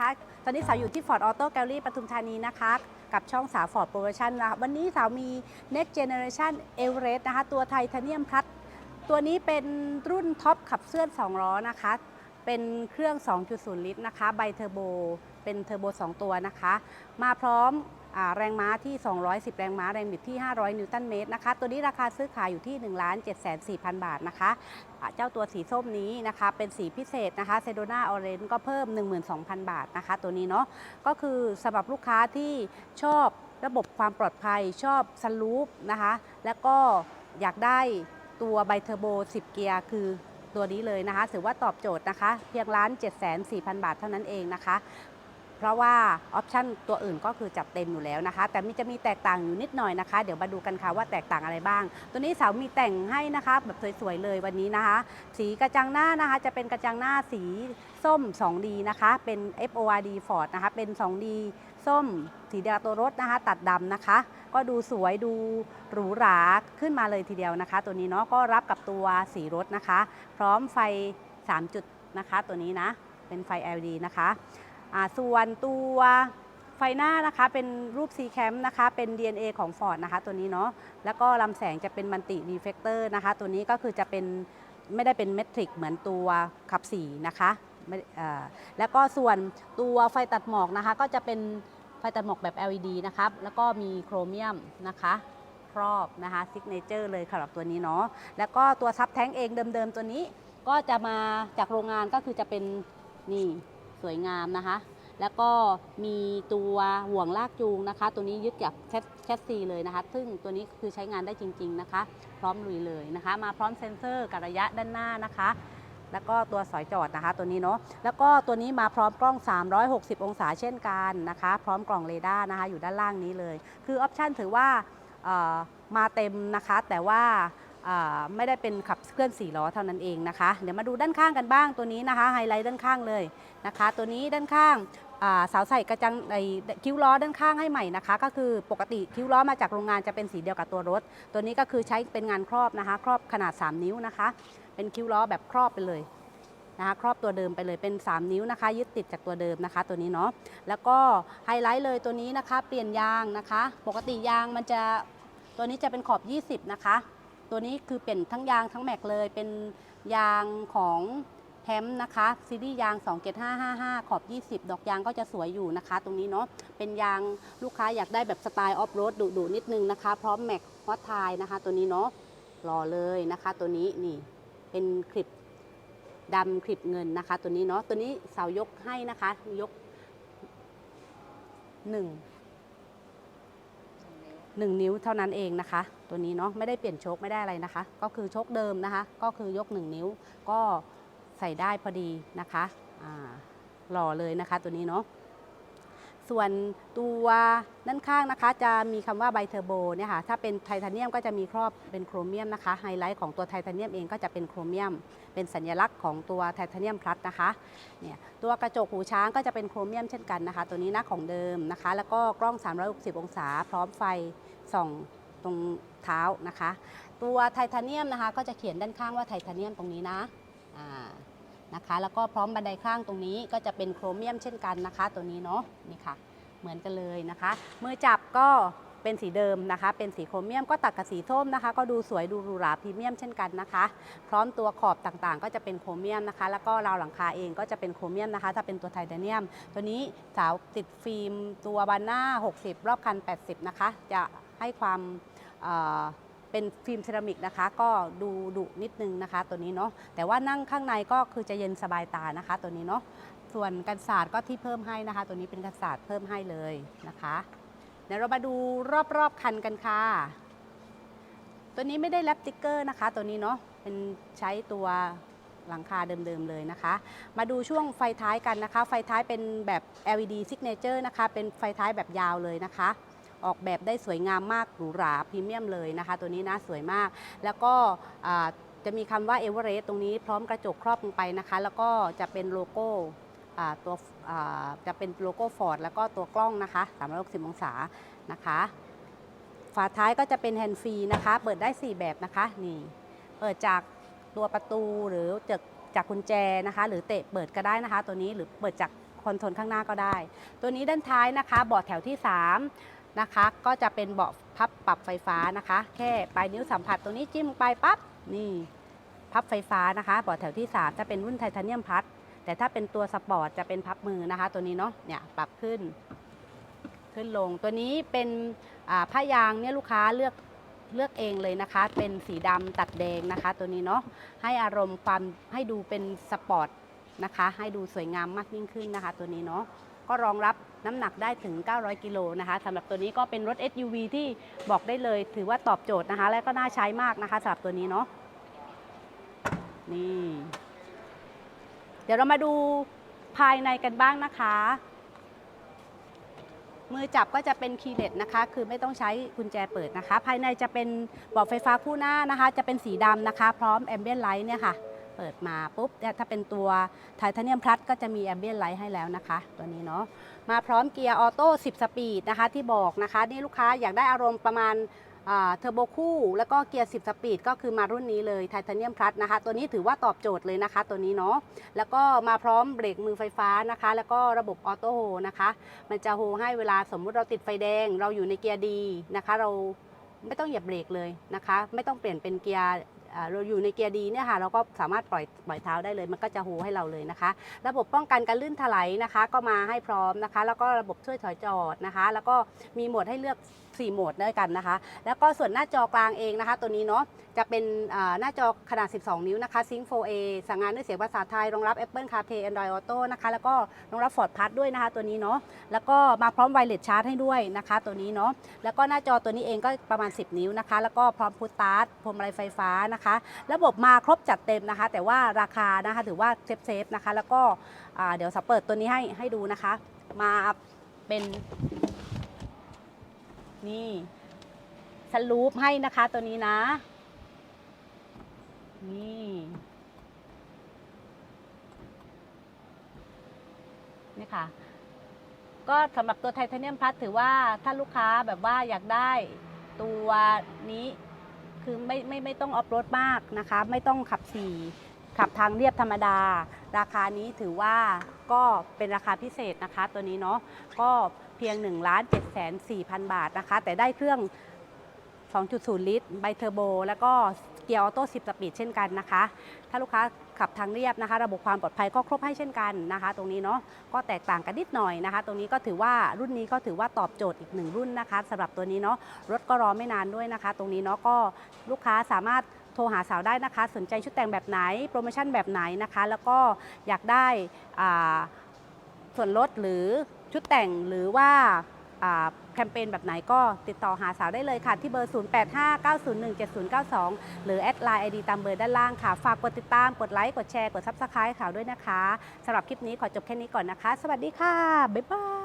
คะตอนนี้สาวอยู่ที่ Ford Auto Gallery ปทุมธานีนะคะ กับช่องสาว Ford Promotion นะคะวันนี้สาวมี Next Generation Everest นะคะ ตัวไทเทเนียมพลัสตัวนี้เป็นรุ่นท็อปขับเคลื่อน2ล้อนะคะ เป็นเครื่อง 2.0 ลิตรนะคะ ไบเทอร์โบ เป็นเทอร์โบ 2 ตัวนะคะ มาพร้อม แรงม้าที่ 210 แรงม้า แรงบิดที่ 500 นิวตันเมตรนะคะ ตัวนี้ราคาซื้อขายอยู่ที่ 1 7 4 0 0 0 บาทนะคะ เจ้าตัวสีส้มนี้นะคะ เป็นสีพิเศษนะคะเซโดนาออเรนก็เพิ่ม 12,000 บาทนะคะ ตัวนี้เนาะ ก็คือสำหรับลูกค้าที่ชอบระบบความปลอดภัย ชอบสลูปนะคะ แล้วก็อยากได้ตัวไบเทอร์โบ 10 เกียร์คือตัวนี้เลยนะคะ ถือว่าตอบโจทย์นะคะ เพียงล้าน 7 4 0 0 0 บาทเท่านั้นเองนะคะ เพราะว่าออปชันตัวอื่นก็คือจัดเต็มอยู่แล้วนะคะ แต่มีจะมีแตกต่างอยู่นิดหน่อยนะคะ เดี๋ยวมาดูกันค่ะว่าแตกต่างอะไรบ้าง ตัวนี้สาวมีแต่งให้นะคะแบบสวยๆเลยวันนี้นะคะ สีกระจังหน้านะคะ จะเป็นกระจังหน้าสีส้ม 2D นะคะ เป็น FORD Ford นะคะ เป็น 2D ส้ม สีเดียวกับตัวรถนะคะ ตัดดำนะคะ ก็ดูสวยดูหรูหราขึ้นมาเลยทีเดียวนะคะ ตัวนี้เนาะก็รับกับตัวสีรถนะคะ พร้อมไฟ 3 จุดนะคะ ตัวนี้นะ เป็นไฟ LED นะคะ ส่วนตัวไฟหน้านะคะเป็นรูป C cam นะคะเป็น DNA ของ Ford นะคะตัวนี้เนาะแล้วก็ลำแสงจะเป็นมัลติรีเฟกเตอร์นะคะตัวนี้ก็คือจะเป็นไม่ได้เป็นเมทริกเหมือนตัวขับสีนะคะแล้วก็ส่วนตัวไฟตัดหมอกนะคะก็จะเป็นไฟตัดหมอกแบบ LED นะครับแล้วก็มีโครเมียมนะคะครอบนะคะซิกเนเจอร์เลยสำหรับตัวนี้เนาะแล้วก็ตัวซับแท้งเองเดิมๆตัวนี้ก็จะมาจากโรงงานก็คือจะเป็นนี่ สวยงามนะคะ แล้วก็มีตัวห่วงลากจูงนะคะ ตัวนี้ยึดกับแคสซีเลยนะคะ ซึ่งตัวนี้คือใช้งานได้จริง ๆนะคะ พร้อมลุยเลยนะคะ มาพร้อมเซ็นเซอร์กับระยะด้านหน้านะคะแล้วก็ตัวสอยจอดนะคะตัวนี้เนาะแล้วก็ตัวนี้มาพร้อมกล้อง 360 องศาเช่นกันนะคะ พร้อมกล่องเรดาร์นะคะอยู่ด้านล่างนี้เลย คือออปชันถือว่ามาเต็มนะคะ แต่ว่า ไม่ได้เป็นขับเคลื่อน4ล้อเท่านั้นเองนะคะ เดี๋ยวมาดูด้านข้างกันบ้างตัวนี้นะคะไฮไลท์ด้านข้างเลยนะคะ ตัวนี้ด้านข้างาเสาใส่กระจังไอคิ้วล้อด้านข้างให้ใหม่นะคะ ก็คือปกติคิ้วล้อมาจากโรงงานจะเป็นสีเดียวกับตัวรถ ตัวนี้ก็คือใช้เป็นงานครอบนะคะ ครอบขนาด 3 นิ้วนะคะ เป็นคิ้วล้อแบบครอบไปเลยนะคะครอบตัวเดิมไปเลยเป็น 3 นิ้วนะคะ ยึดติดจากตัวเดิมนะคะ ตัวนี้เนาะแล้วก็ไฮไลท์เลยตัวนี้นะคะ เปลี่ยนยางนะคะ ปกติยางมันจะตัวนี้จะเป็นขอบ 20 นะคะ ตัวนี้คือเปลี่ยนทั้งยางทั้งแม็กเลย เป็นยางของแฮมนะคะซีรีส์ยาง 27555 ขอบ 20 ดอกยางก็จะสวยอยู่นะคะ ตรงนี้เนาะเป็นยางลูกค้าอยากได้แบบสไตล์ออฟโรดดุๆนิดนึงนะคะ พร้อมแม็กฮอตไทนะคะ ตัวนี้เนาะรอเลยนะคะ ตัวนี้นี่เป็นคลิปดำคลิปเงินนะคะ ตัวนี้เนาะตัวนี้เสายกให้นะคะยกห นึ่งหนึ่งนิ้วเท่านั้นเองนะคะ ตัวนี้เนาะไม่ได้เปลี่ยนโชคไม่ได้อะไรนะคะ ก็คือโชคเดิมนะคะ ก็คือยกหนึ่งนิ้วก็ใส่ได้พอดีนะคะหล่อเลยนะคะตัวนี้เนาะ ส่วนตัวด้านข้างนะคะ จะมีคำว่าไบเทอร์โบเนี่ยค่ะถ้าเป็นไทเทเนียมก็จะมีครอบเป็นโครเมียมนะคะไฮไลท์ของตัวไทเทเนียมเองก็จะเป็นโครเมียม เป็นสัญลักษณ์ของตัวไทเทเนียมพลัสนะคะเนี่ยตัวกระจกหูช้างก็จะเป็นโครเมียมเช่นกันนะคะ ตัวนี้นะของเดิมนะคะ แล้วก็กล้อง 360 องศา พร้อมไฟส่องตรงเท้านะคะ ตัวไทเทเนียมนะคะ ก็จะเขียนด้านข้างว่าไทเทเนียมตรงนี้นะอ่า นะคะ แล้วก็พร้อมบันไดข้างตรงนี้ก็จะเป็นโครเมียมเช่นกันนะคะ ตัวนี้เนาะนี่ค่ะ เหมือนกันเลยนะคะ มือจับก็เป็นสีเดิมนะคะ เป็นสีโครเมียมก็ตัดกับสีส้มนะคะ ก็ดูสวยดูหรูหราพรีเมียมเช่นกันนะคะ พร้อมตัวขอบต่างๆ ก็จะเป็นโครเมียมนะคะ แล้วก็ราวหลังคาเองก็จะเป็นโครเมียมนะคะ ถ้าเป็นตัวไทเทเนียม ตัวนี้สาวติดฟิล์มตัวบานหน้า 60 รอบคัน 80 นะคะ จะให้ความ เป็นฟิล์มเซรามิกนะคะ ก็ดูดุนิดนึงนะคะ ตัวนี้เนาะแต่ว่านั่งข้างในก็คือจะเย็นสบายตานะคะ ตัวนี้เนาะส่วนกันศาสตร์ก็ที่เพิ่มให้นะคะ ตัวนี้เป็นกันศาสตร์เพิ่มให้เลยนะคะเดี๋ยวเรามาดูรอบๆคันกันค่ะ ตัวนี้ไม่ได้แรปติ๊กเกอร์นะคะ ตัวนี้เนาะเป็นใช้ตัวหลังคาเดิมๆเลยนะคะ มาดูช่วงไฟท้ายกันนะคะ ไฟท้ายเป็นแบบ LED signature นะคะ เป็นไฟท้ายแบบยาวเลยนะคะ ออกแบบได้สวยงามมากหรูหราพรีเมียมเลยนะคะ ตัวนี้นะสวยมาก แล้วก็จะมีคำว่าเอเวอเรสต์ตรงนี้พร้อมกระจกครอบลงไปนะคะ แล้วก็จะเป็นโลโก้ตัวจะเป็นโลโก้ฟอร์ดแล้วก็ตัวกล้องนะคะ360องศานะคะ ฝาท้ายก็จะเป็นแฮนด์ฟรีนะคะ เปิดได้ 4 แบบนะคะนี่เปิดจากตัวประตูหรือจากจากกุญแจนะคะ หรือเตะเปิดก็ได้นะคะ ตัวนี้หรือเปิดจากคอนโซลข้างหน้าก็ได้ ตัวนี้ด้านท้ายนะคะเบาะแถวที่ 3 นะคะ ก็จะเป็นเบาะพับปรับไฟฟ้านะคะ แค่ปลายนิ้วสัมผัสตรงนี้จิ้มไปปั๊บนี่พับไฟฟ้านะคะเบาะแถวที่ 3 จะเป็นรุ่นไทเทเนียมพลัสแต่ถ้าเป็นตัวสปอร์ตจะเป็นพับมือนะคะ ตัวนี้เนาะเนี่ยปรับขึ้น ขึ้นลงตัวนี้เป็นผ้ายางเนี่ยลูกค้าเลือกเลือกเองเลยนะคะ เป็นสีดำตัดแดงนะคะ ตัวนี้เนาะให้อารมณ์ความให้ดูเป็นสปอร์ตนะคะ ให้ดูสวยงามมากยิ่งขึ้นนะคะ ตัวนี้เนาะ ก็รองรับน้ำหนักได้ถึง 900 กิโลนะคะสำหรับตัวนี้ก็เป็นรถ SUV ที่บอกได้เลย ถือว่าตอบโจทย์นะคะ และก็น่าใช้มากนะคะสำหรับตัวนี้เนาะนี่เดี๋ยวเรามาดูภายในกันบ้างนะคะ มือจับก็จะเป็นคีย์เลสนะคะ คือไม่ต้องใช้กุญแจเปิดนะคะ ภายในจะเป็นเบาะไฟฟ้าคู่หน้านะคะ จะเป็นสีดำนะคะ พร้อมแอมเบียนไลท์เนี่ยค่ะ เปิดมาปุ๊บเนี่ยถ้าเป็นตัวไทเทเนียมพลัสก็จะมีแอมเบียนไลท์ให้แล้วนะคะ ตัวนี้เนาะมาพร้อมเกียร์ออโต้ 10 สปีดนะคะที่บอกนะคะนี่ลูกค้าอยากได้อารมณ์ประมาณเทอร์โบคู่ แล้วก็เกียร์ 10 สปีด ก็คือมารุ่นนี้เลยไทเทเนียมพลัสนะคะ ตัวนี้ถือว่าตอบโจทย์เลยนะคะ ตัวนี้เนาะแล้วก็มาพร้อมเบรกมือไฟฟ้านะคะ แล้วก็ระบบออโต้โฮนะคะ มันจะโฮให้เวลาสมมุติเราติดไฟแดง เราอยู่ในเกียร์ดีนะคะ เราไม่ต้องเหยียบเบรกเลยนะคะ ไม่ต้องเปลี่ยนเป็นเกียร์ เราอยู่ในเกียร์ดีเนี่ยค่ะเราก็สามารถปล่อยปล่อยเท้าได้เลย มันก็จะโฮให้เราเลยนะคะ ระบบป้องกันการลื่นถลายนะคะ ก็มาให้พร้อมนะคะ แล้วก็ระบบช่วยถอยจอดนะคะ แล้วก็มีโหมดให้เลือก 4 โหมดด้วยกันนะคะ แล้วก็ส่วนหน้าจอกลางเองนะคะ ตัวนี้เนาะจะเป็นหน้าจอขนาด 12 นิ้วนะคะ Sync 4A สั่งงานด้วยเสียงภาษาไทย รองรับ Apple CarPlay Android Auto นะคะ แล้วก็รองรับ Ford Pass ด้วยนะคะ ตัวนี้เนาะแล้วก็มาพร้อมไวเลสชาร์จให้ด้วยนะคะ ตัวนี้เนาะแล้วก็หน้าจอตัวนี้เองก็ประมาณ 10 นิ้วนะคะ แล้วก็พร้อมพุทตาร์ทพวงมาลัยไฟฟ้านะคะระบบมาครบจัดเต็มนะคะ แต่ว่าราคานะคะถือว่าเซฟเซฟนะคะ แล้วก็เดี๋ยวสับเปิดตัวนี้ให้ให้ดูนะคะ มาเป็นนี่สลูปให้นะคะตัวนี้นะ นี่นี่ค่ะ ก็สำหรับตัวไทเทเนียมพลัสถือว่าถ้าลูกค้าแบบว่าอยากได้ตัวนี้ คือไม่ไม่ไม่ต้องออฟโรดมากนะคะ ไม่ต้องขับสี่ขับทางเรียบธรรมดา ราคานี้ถือว่าก็เป็นราคาพิเศษนะคะ ตัวนี้เนาะก็เพียง1นึ่งล้านเจ็ดแสนสี่พันบาทนะคะ แต่ได้เครื่อง 2.0 ลิตรไบเทอร์โบ แล้วก็เกียร์ออโต้10 สปีดเช่นกันนะคะ ถ้าลูกค้า ขับทางเรียบนะคะ ระบบความปลอดภัยก็ครบให้เช่นกันนะคะ ตรงนี้เนาะก็แตกต่างกันนิดหน่อยนะคะ ตรงนี้ก็ถือว่ารุ่นนี้ก็ถือว่าตอบโจทย์อีกหนึ่งรุ่นนะคะสำหรับตัวนี้เนาะรถก็รอไม่นานด้วยนะคะ ตรงนี้เนาะก็ลูกค้าสามารถโทรหาสาวได้นะคะ สนใจชุดแต่งแบบไหน โปรโมชั่นแบบไหนนะคะ แล้วก็อยากได้ส่วนลดหรือชุดแต่งหรือว่าแคมเปญแบบไหนก็ติดต่อหาสาวได้เลยค่ะ ที่เบอร์ 0859017092 หรือแอดไลน์ไอดีตามเบอร์ด้านล่างค่ะ ฝากกดติดตามกดไลค์กดแชร์กดซับสไครต์ข่าวด้วยนะคะสำหรับคลิปนี้ขอจบแค่นี้ก่อนนะคะ สวัสดีค่ะ บ๊ายบาย